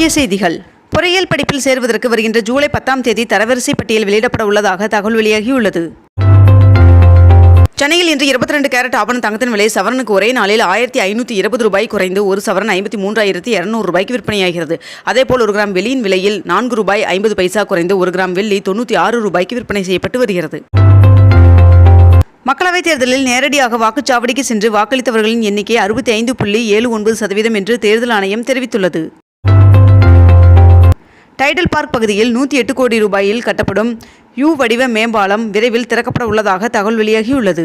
முக்கிய செய்திகள். பொறியியல் படிப்பில் சேருவதற்கு வருகின்ற ஜூலை பத்தாம் தேதி தரவரிசை பட்டியல் வெளியிடப்பட உள்ளதாக தகவல் வெளியாகியுள்ளது. சென்னையில் இன்று இருபத்தி ரெண்டு கேரட் ஆபண தங்கத்தின் விலை சவரனுக்கு ஒரே நாளில் ஆயிரத்தி ஐநூற்றி இருபது ரூபாய் குறைந்து ஒரு சவரன் ஐம்பத்தி மூன்றாயிரத்தி இருநூறு ரூபாய்க்கு விற்பனையாகிறது. அதேபோல் ஒரு கிராம் வெள்ளியின் விலையில் நான்கு ரூபாய் ஐம்பது பைசா குறைந்து ஒரு கிராம் வெள்ளி தொண்ணூற்றி ஆறு ரூபாய்க்கு விற்பனை செய்யப்பட்டு வருகிறது. மக்களவைத் தேர்தலில் நேரடியாக வாக்குச்சாவடிக்கு சென்று வாக்களித்தவர்களின் எண்ணிக்கை அறுபத்தி ஐந்து புள்ளி ஏழு ஒன்பது சதவீதம் என்று தேர்தல் ஆணையம் தெரிவித்துள்ளது. டைடல் பார்க் பகுதியில் நூற்றி எட்டு கோடி ரூபாயில் கட்டப்படும் யூ வடிவ மேம்பாலம் விரைவில் திறக்கப்பட உள்ளதாக தகவல் வெளியாகியுள்ளது.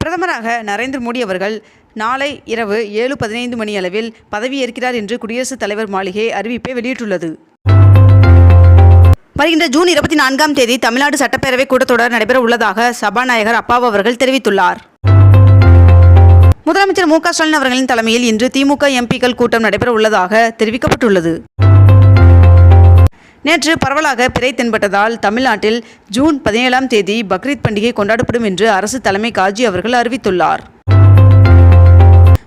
பிரதமராக நரேந்திர மோடி அவர்கள் நாளை இரவு ஏழு பதினைந்து மணி அளவில் பதவியேற்கிறார் என்று குடியரசுத் தலைவர் மாளிகை அறிவிப்பை வெளியிட்டுள்ளது. வருகின்ற ஜூன் இருபத்தி நான்காம் தேதி தமிழ்நாடு சட்டப்பேரவை கூட்டத்தொடர் நடைபெற உள்ளதாக சபாநாயகர் அப்பாவு அவர்கள் தெரிவித்துள்ளார். முதலமைச்சர் மு க ஸ்டாலின் அவர்களின் தலைமையில் இன்று திமுக எம்பிக்கள் கூட்டம் நடைபெற உள்ளதாக தெரிவிக்கப்பட்டுள்ளது. நேற்று பரவலாக பிறை தென்பட்டதால் தமிழ்நாட்டில் ஜூன் பதினேழாம் தேதி பக்ரீத் பண்டிகை கொண்டாடப்படும் என்று அரசு தலைமை காஜி அவர்கள் அறிவித்துள்ளார்.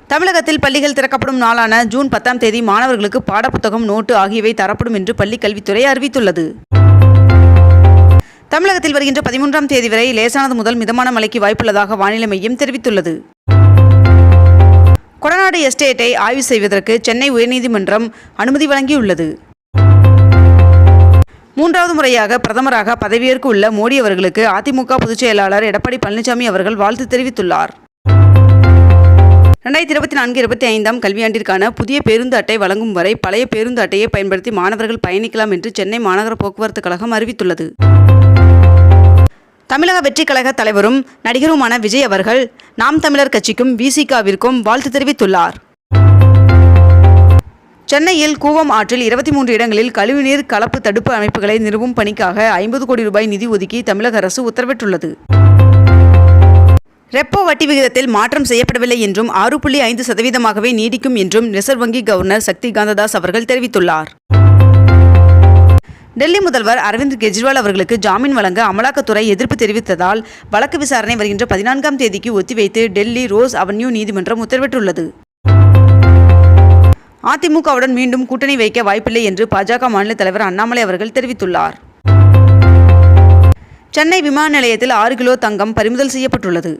தமிழகத்தில் பள்ளிகள் திறக்கப்படும் நாளான ஜூன் பத்தாம் தேதி மாணவர்களுக்கு பாடப்புத்தகம் நோட்டு ஆகியவை தரப்படும் என்று பள்ளிக் கல்வித்துறை அறிவித்துள்ளது. தமிழகத்தில் வருகின்ற பதிமூன்றாம் தேதி வரை லேசானது முதல் மிதமான மழைக்கு வாய்ப்புள்ளதாக வானிலை மையம் தெரிவித்துள்ளது. கொடநாடு எஸ்டேட்டை ஆய்வு செய்வதற்கு சென்னை உயர்நீதிமன்றம் அனுமதி வழங்கியுள்ளது. மூன்றாவது முறையாக பிரதமராக பதவியேற்க உள்ள மோடி அவர்களுக்கு அதிமுக பொதுச் செயலாளர் எடப்பாடி பழனிசாமி அவர்கள் வாழ்த்து தெரிவித்துள்ளார். ரெண்டாயிரத்தி இருபத்தி நான்கு இருபத்தி ஐந்தாம் கல்வியாண்டிற்கான புதிய பேருந்து அட்டை வழங்கும் வரை பழைய பேருந்து அட்டையை பயன்படுத்தி மாணவர்கள் பயணிக்கலாம் என்று சென்னை மாநகர போக்குவரத்து கழகம் அறிவித்துள்ளது. தமிழக வெற்றிக் கழக தலைவரும் நடிகருமான விஜய் அவர்கள் நாம் தமிழர் கட்சிக்கும் விசிகாவிற்கும் வாழ்த்து தெரிவித்துள்ளார். சென்னையில் கூவம் ஆற்றில் இருபத்தி மூன்று இடங்களில் கழிவுநீர் கலப்பு தடுப்பு அமைப்புகளை நிறுவும் பணிக்காக ஐம்பது கோடி ரூபாய் நிதி ஒதுக்கி தமிழக அரசு உத்தரவிட்டுள்ளது. ரெப்போ வட்டி விகிதத்தில் மாற்றம் செய்யப்படவில்லை என்றும் ஆறு புள்ளி ஐந்து சதவீதமாகவே நீடிக்கும் என்றும் ரிசர்வ் வங்கி கவர்னர் சக்தி காந்ததாஸ் அவர்கள் தெரிவித்துள்ளார். டெல்லி முதல்வர் அரவிந்த் கெஜ்ரிவால் அவர்களுக்கு ஜாமீன் வழங்க அமலாக்கத்துறை எதிர்ப்பு தெரிவித்ததால் வழக்கு விசாரணை வருகின்ற பதினான்காம் தேதிக்கு ஒத்திவைத்து டெல்லி ரோஸ் அவென்யூ நீதிமன்றம் உத்தரவிட்டுள்ளது. அதிமுகவுடன் மீண்டும் கூட்டணி வைக்க வாய்ப்பில்லை என்று பாஜக மாநில தலைவர் அண்ணாமலை அவர்கள் தெரிவித்துள்ளார். சென்னை விமான நிலையத்தில் ஆறு கிலோ தங்கம் பறிமுதல் செய்யப்பட்டுள்ளது.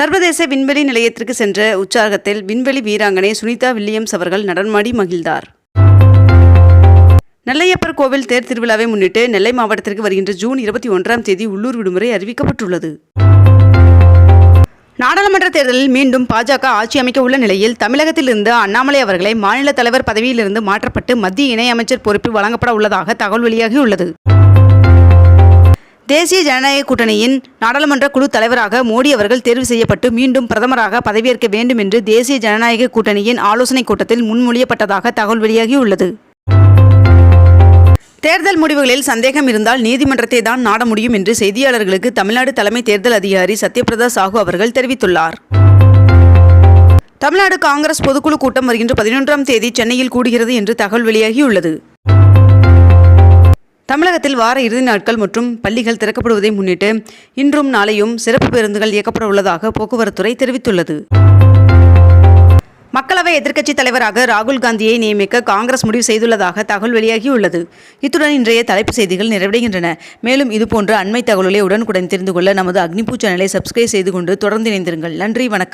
சர்வதேச விண்வெளி நிலையத்திற்கு சென்ற உற்சாகத்தில் விண்வெளி வீராங்கனை சுனிதா வில்லியம்ஸ் அவர்கள் நடனமாடி மகிழ்ந்தார். நெல்லையப்பர் கோவில் தேர் திருவிழாவை முன்னிட்டு நெல்லை மாவட்டத்திற்கு வருகின்ற ஜூன் இருபத்தி ஒன்றாம் தேதி உள்ளூர் விடுமுறை அறிவிக்கப்பட்டுள்ளது. நாடாளுமன்ற தேர்தலில் மீண்டும் பாஜக ஆட்சி அமைக்க உள்ள நிலையில் தமிழகத்திலிருந்து அண்ணாமலை அவர்களை மாநில தலைவர் பதவியிலிருந்து மாற்றப்பட்டு மத்திய இணையமைச்சர் பொறுப்பு வழங்கப்பட உள்ளதாக தகவல் வெளியாகியுள்ளது தேசிய ஜனநாயக கூட்டணியின் நாடாளுமன்ற குழு தலைவராக மோடி அவர்கள் தேர்வு செய்யப்பட்டு மீண்டும் பிரதமராக பதவியேற்க வேண்டும் என்று தேசிய ஜனநாயக கூட்டணியின் ஆலோசனைக் கூட்டத்தில் முன்மொழியப்பட்டதாக தகவல் வெளியாகியுள்ளது தேர்தல் முடிவுகளில் சந்தேகம் இருந்தால் நீதிமன்றத்தை தான் நாட முடியும் என்று செய்தியாளர்களுக்கு தமிழ்நாடு தலைமை தேர்தல் அதிகாரி சத்யபிரதா சாஹூ அவர்கள் தெரிவித்துள்ளார். தமிழ்நாடு காங்கிரஸ் பொதுக்குழு கூட்டம் வருகின்ற பதினொன்றாம் தேதி சென்னையில் கூடுகிறது என்று தகவல் வெளியாகியுள்ளது. தமிழகத்தில் வார இறுதி நாட்கள் மற்றும் பள்ளிகள் திறக்கப்படுவதை முன்னிட்டு இன்றும் நாளையும் சிறப்பு பேருந்துகள் இயக்கப்பட உள்ளதாக போக்குவரத்துறை தெரிவித்துள்ளது. மக்களவை எதிர்க்கட்சித் தலைவராக ராகுல் காந்தியை நியமிக்க காங்கிரஸ் முடிவு செய்துள்ளதாக தகவல் வெளியாகியுள்ளது. இத்துடன் இன்றைய தலைப்பு செய்திகள் நிறைவடைகின்றன. மேலும் இதுபோன்ற அண்மை தகவல்களை உடனுக்குடன் தெரிந்து கொள்ள நமது அக்னிபூ சேனலை சப்ஸ்கிரைப் செய்து கொண்டு தொடர்ந்து இணைந்திருங்கள். நன்றி வணக்கம்.